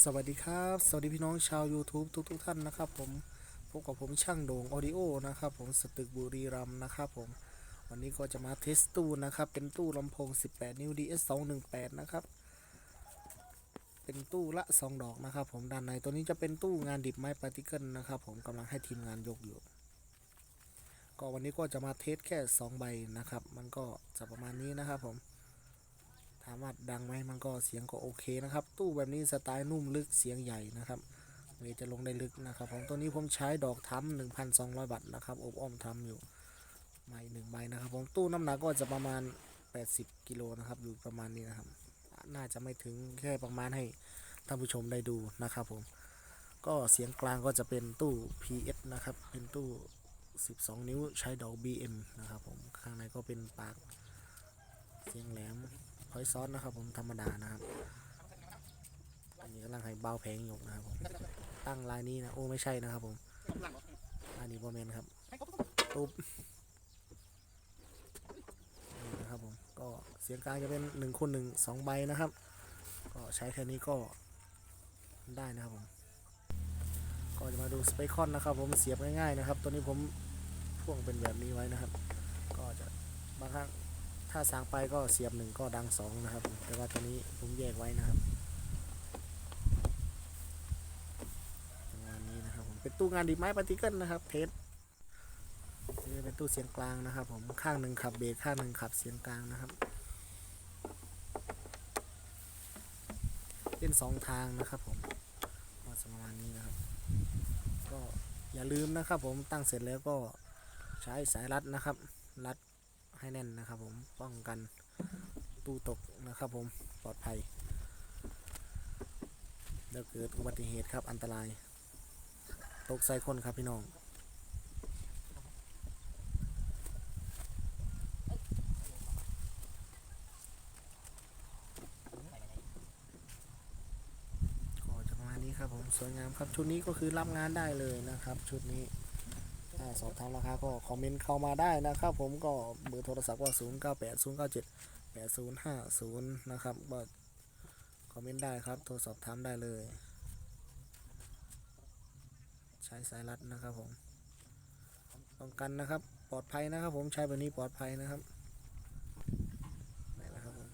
สวัสดีครับ สวัสดีพี่น้องชาว YouTube ทุกทุกๆท่านนะครับผมพบกับผมช่างโด่งออดิโอนะครับผมสตึกบุรีรัมนะครับผมวันนี้ก็จะมาเทสตู้นะครับ เป็นตู้ลำโพง 18 นิ้ว DS 218นะครับ เป็นตู้ละ 2 ดอกนะครับ ผมด้านในตัวนี้จะเป็นตู้งานดิบไม้ปาร์ติเกิลนะครับ ผมกำลังให้ทีมงานยกอยู่ ก็วันนี้ก็จะมาเทสแค่ 2 ใบนะครับ มันก็จะประมาณนี้นะครับผม ถามว่าดังไหมมันก็เสียงก็โอเคนะครับ ตู้แบบนี้สไตล์นุ่มลึกเสียงใหญ่นะครับเวจะลงได้ลึกนะครับผมตัวนี้ผมใช้ดอกทั้ม1,200 บาทนะครับอบอ้อมทำอยู่ใหม่หนึ่งใบนะครับผมตู้น้ำหนักก็จะประมาณ 80 กิโลนะครับ อยู่ประมาณนี้นะครับ น่าจะไม่ถึงแค่ประมาณให้ท่านผู้ชมได้ดูนะครับผมก็เสียงกลางก็จะเป็นตู้ PS นะครับ เป็นตู้ 12 นิ้วใช้ดอก BM นะครับผม ข้างในก็เป็นปากเสียงแหลม พอยซอสนะครับ ผมธรรมดานะครับอันนี้กำลังให้เบาแพงอยู่นะครับผมตั้งลายนี้นะโอ้ไม่ใช่นะครับ ผมลายนี้บอมเมนครับตุ๊บนี่นะครับผมก็เสียงกลางจะเป็นหนึ่งคูณหนึ่งสองใบนะครับ ก็ใช้แค่นี้ก็ได้นะครับผมก็จะมาดูสเปคอนนะครับผมเสียบง่ายๆนะครับ ตัวนี้ผมพ่วงเป็นแบบนี้ไว้นะครับ ก็จะบางครั้ง ถ้าสางไปก็เสียบหนึ่งก็ดังสองนะครับ แต่ว่าตัวนี้ผมแยกไว้นะครับประมาณนี้นะครับผมเป็นตู้งานดีไม้ปฏิเกิลนะครับ เทสนี่เป็นตู้เสียงกลางนะครับ ผมข้างหนึ่งขับเบสข้างหนึ่งขับเสียงกลางนะครับเล่นสองทางนะครับผมก็ประมาณนี้นะครับ ก็อย่าลืมนะครับผมตั้งเสร็จแล้วก็ใช้สายรัดนะครับ รัด ให้แน่นนะครับ ผมป้องกันตู้ตกนะครับ ผมปลอดภัยแล้วเกิดอุบัติเหตุครับอันตราย ตกใส่คนครับพี่น้องก็จะประมาณนี้ครับผมสวยงามครับชุดนี้ก็คือรับงานได้เลยนะครับ ชุดนี้ สอบถามราคาก็คอมเมนต์เข้ามาได้นะครับผมก็เบอร์โทรศัพท์ก็0 9 8 0 9 7 8 0 5 0 นะครับก็คอมเมนต์ได้ครับ โทรสอบถามได้เลย ใช้สายรัดนะครับผมป้องกันนะครับ ปลอดภัยนะครับ ผมใช้แบบนี้ปลอดภัยนะครับนี่นะครับผม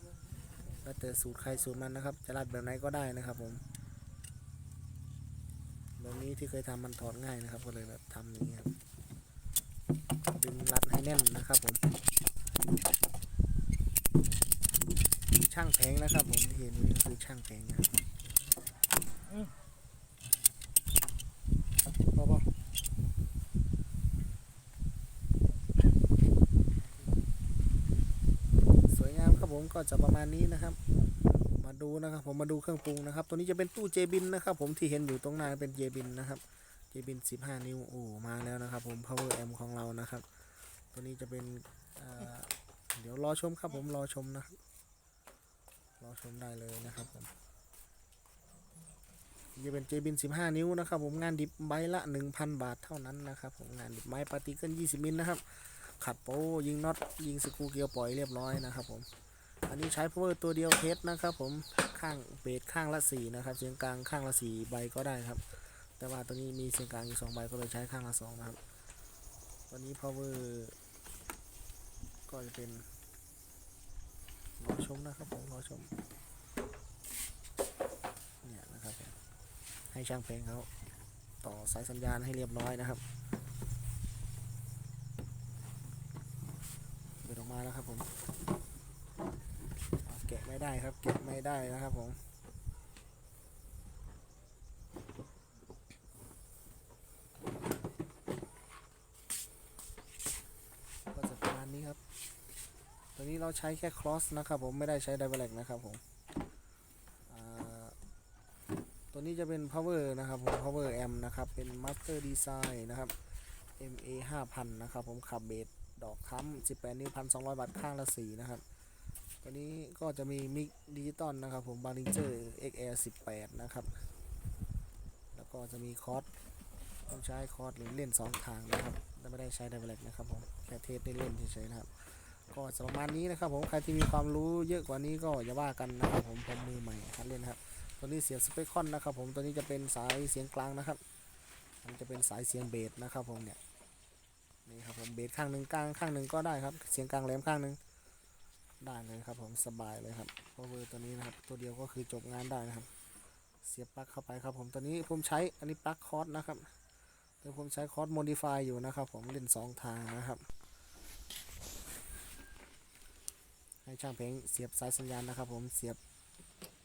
แล้วแต่สูตรใครสูตรมันนะครับ จะรัดแบบไหนก็ได้นะครับผมแบบนี้ที่เคยทำมันถอดง่ายนะครับ ก็เลยแบบทำอย่างนี้ครับ ดึงรัดให้แน่นนะครับผม ช่างแผงนะครับผมที่เห็นนี่คือช่างแผงนะครับพอปะสวยงามครับผมก็จะประมาณนี้นะครับ มาดูนะครับผมมาดูเครื่องปรุงนะครับ ตัวนี้จะเป็นตู้เจบินนะครับ ผมที่เห็นอยู่ตรงหน้าเป็นเจบินนะครับ เจบิน15 นิ้วโอ้มาแล้วนะครับผม power amp ของเรานะครับ ตัวนี้จะเป็นเเดี๋ยวรอชมครับผมรอชมนะรอชมได้เลยนะครับผมจะเป็นเจบิน 15 นิ้วนะครับผมงานดิบใบละ 1,000 บาทเท่านั้นนะครับผมงานดิบไม้ปาร์ติเกิล20 มิลนะครับขัดโป้ยิงน็อตยิงสกรูเกียวปล่อยเรียบร้อยนะครับผมอันนี้ใช้ power ตัวเดียวเทสนะครับผมข้างเบสข้างละ4นะครับเสียงกลางข้างละ4ใบก็ได้ครับ แต่ว่าตัวนี้มีเสียงกลางอยู่สองใบก็เลยใช้ข้างละสองนะครับตัวนี้ power ก็จะเป็นรอชมนะครับผมรอชม เนี่ยนะครับ ให้ช่างเพลงเขาต่อสายสัญญาณให้เรียบร้อยนะครับเปิดออกมาแล้วครับผม แกะไม่ได้ครับ แกะไม่ได้นะครับผม ก็จะประมาณนี้ครับ ตัว นี้เราใช้แค่ cross นะครับผมไม่ได้ใช้ direct นะครับผมตัวนี้จะเป็น power นะครับผม power amp นะครับ เป็น master design นะครับ MA 5000 นะครับผมขับเบสดอกค้ำ18 นิ้ว 1,200 บาทข้างละ4นะครับ ตัวนี้ก็จะมีมิกดิจิตอลนะครับผม Behringer XR 18 นะครับ แล้วก็จะมีคอร์สต้องใช้คอร์สหรือเล่น 2 ทางนะครับ ไม่ได้ใช้ direct นะครับผม แค่เทสได้เล่นเฉยๆนะครับ ก็จะประมาณนี้นะครับผมใครที่มีความรู้เยอะกว่านี้ก็อย่าว่ากันนะครับผมผมมือใหม่ครับเล่นครับตัวนี้เสียงสเปคคอนนะครับผมตัวนี้จะเป็นสายเสียงกลางนะครับ มันจะเป็นสายเสียงเบสนะครับผมเนี่ยนี่ครับผมเบสข้างหนึ่งกลางข้างหนึ่งก็ได้ครับ เสียงกลางแหลมข้างหนึ่งได้เลยครับผมสบายเลยครับเพราะเวอร์ตัวนี้นะครับ ตัวเดียวก็คือจบงานได้นะครับ เสียบปลั๊กเข้าไปครับผมตอนนี้ผมใช้อันนี้ปลั๊กคอร์สนะครับเดี๋ยวผมใช้คอร์สโมดิฟายอยู่นะครับ ผมเล่นสองทางนะครับ ให้ช่างเพลงเสียบสายสัญญาณนะครับ ผมเสียบ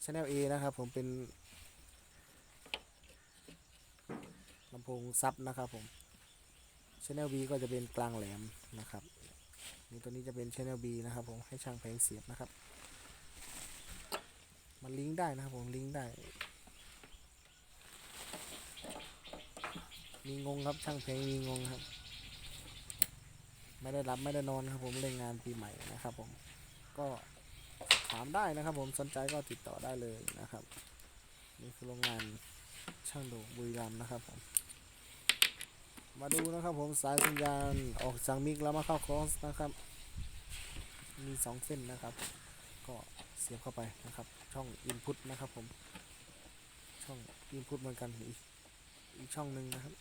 Channel A นะครับ ผมเป็นลำโพงซับนะครับผม Channel B ก็จะเป็นกลางแหลมนะครับนี่ตัวนี้จะเป็น Channel B นะครับผมให้ช่างเพลงเสียบนะครับ มันลิงก์ได้นะครับผมลิงก์ได้มีงงครับช่างเพลงมีงงครับ ไม่ได้รับไม่ได้นอนครับผมเล่นงานปีใหม่นะครับผม ก็ถามได้นะครับ ผมสนใจก็ติดต่อได้เลยนะครับ นี่คือโรงงานช่างโดบุรีรัมย์นะครับผมมาดูนะครับผมสายสัญญาณออกจากมิกแล้วมาเข้าครอสนะครับ มีสองเส้นนะครับ ก็เสียบเข้าไปนะครับ ช่อง Input นะครับผม ช่อง Input เหมือนกันอีกอีกช่องหนึ่งนะครับ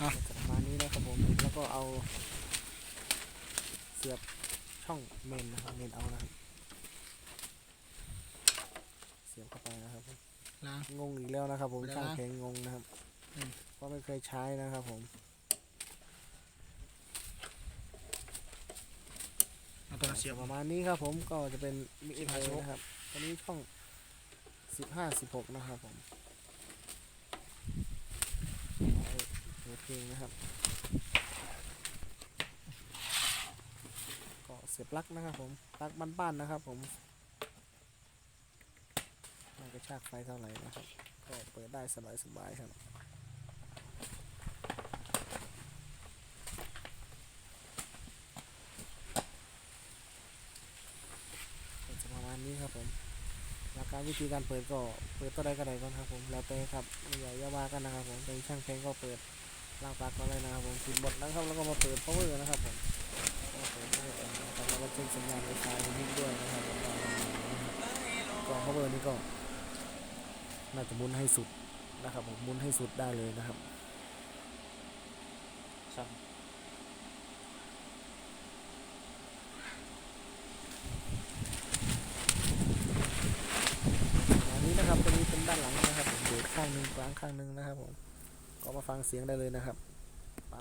อะก็จะประมาณนี้นะครับผมแล้วก็เอาเสียบ ช่องเมนนะครับเมนเอานะครับเสียบเข้าไปนะครับผมล้างงงอีกแล้วนะครับ ผมเดี๋ยวนะช่างเพลงงงนะครับอืม เพราะไม่เคยใช้นะครับผมเอาตัวเสียบ ประมาณนี้ครับ ผมก็จะเป็นมิเอ็15โชคนะครับตอนนี้ช่องสิบห้าสิบหกนะครับผมเอาเปิดเพลงนะครับ ก็ เสียบปลั๊กนะครับผมปลั๊กบ้านๆนะครับผมไม่กระชากไฟเท่าไหร่นะครับก็เปิดได้สบายๆครับก็จะประมาณนี้ครับผมหลักการวิธีการเปิดก็เปิดตัวใดก็ได้ก่อนครับผมแล้วแต่ครับไม่ใหญ่อยาว่ากันนะครับผมเป็นช่างเพลงก็เปิดล่างปลั๊กก็เลยนะครับผมปิดหมดนะครับแล้วก็มาเปิด power นะครับผม รับแล้วก็เช็คสัญญาณไฟฟ้านิดด้วยนะครับแล้วก็กล่อง power นี่ก็น่าจะหมุนให้สุดนะครับผมหมุนให้สุดได้เลยนะครับสั่งอันนี้นะครับตัวนี้เป็นด้านหลังนะครับผมเบรกข้างหนึ่งกลางข้างหนึ่งนะครับผมก็มาฟังเสียงได้เลยนะครับไป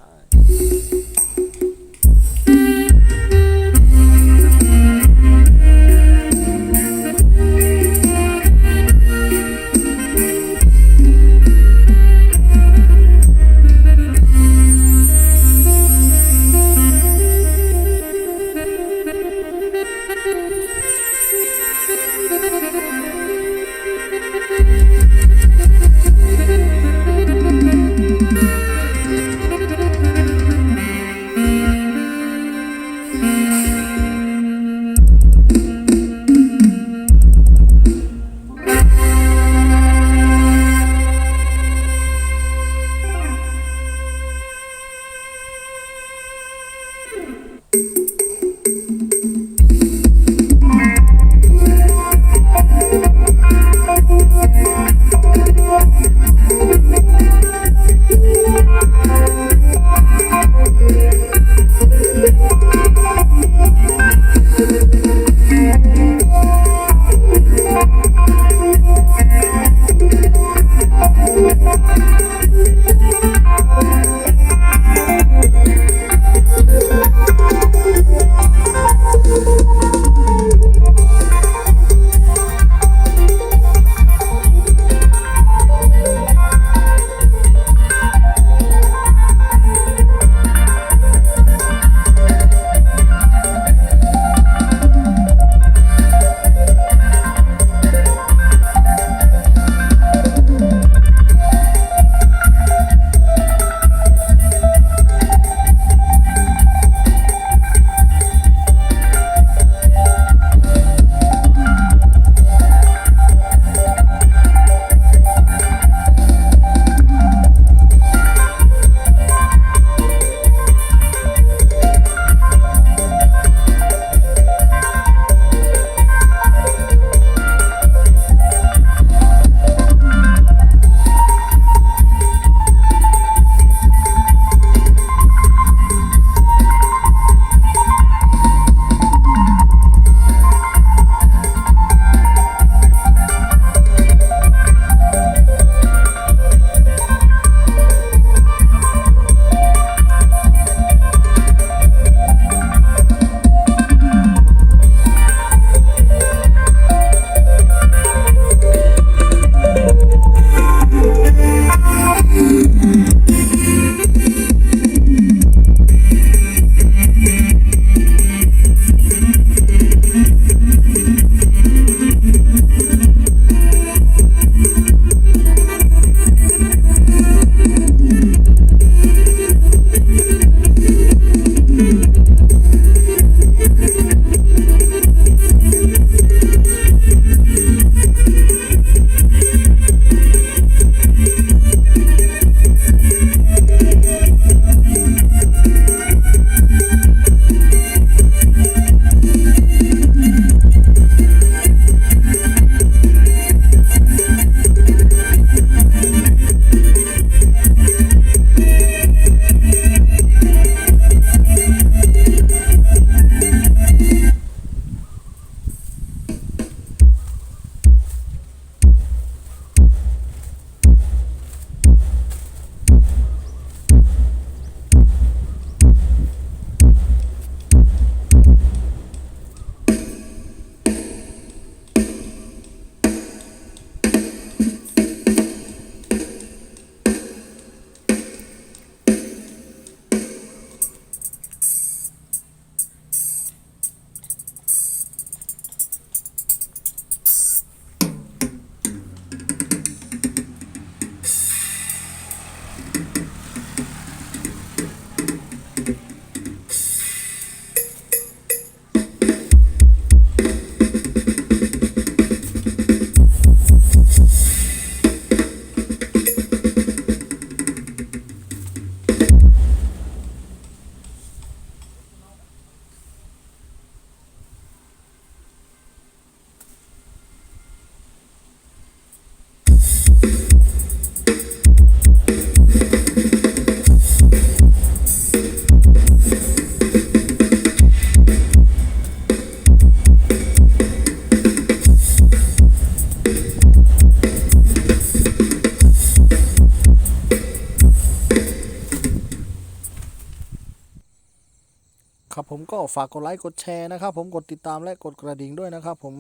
มก็ฝากกดไลค์กดแชร์นะครับ ผมกดติดตามและกดกระดิ่งด้วยนะครับ ผม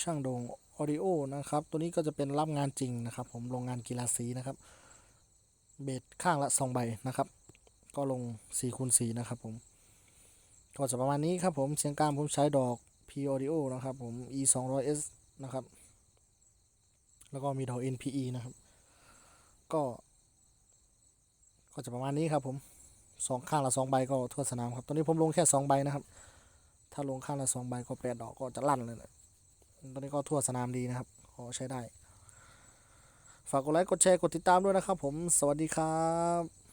ช่างโด่งออดิโอนะครับ ตัวนี้ก็จะเป็นรับงานจริงนะครับ ผมโรงงานกีฬาสีนะครับ เบสข้างละ2ใบนะครับ ก็ลง4คูณ4นะครับ ผมก็จะประมาณนี้ครับ ผมเสียงกลางผมใช้ดอก P Audio นะครับ ผม E 2 0 0 S นะครับ แล้วก็มีดอก NPE นะครับ ก็ ก็จะประมาณนี้ครับผม สองข้างละสองใบก็ทั่วสนามครับตอนนี้ผมลงแค่สองใบนะครับ ถ้าลงข้างละสองใบก็แปดดอกก็จะลั่นเลยนะตอนนี้ก็ทั่วสนามดีนะครับขอใช้ได้ ฝากกดไลค์กดแชร์กดติดตามด้วยนะครับ ผมสวัสดีครับ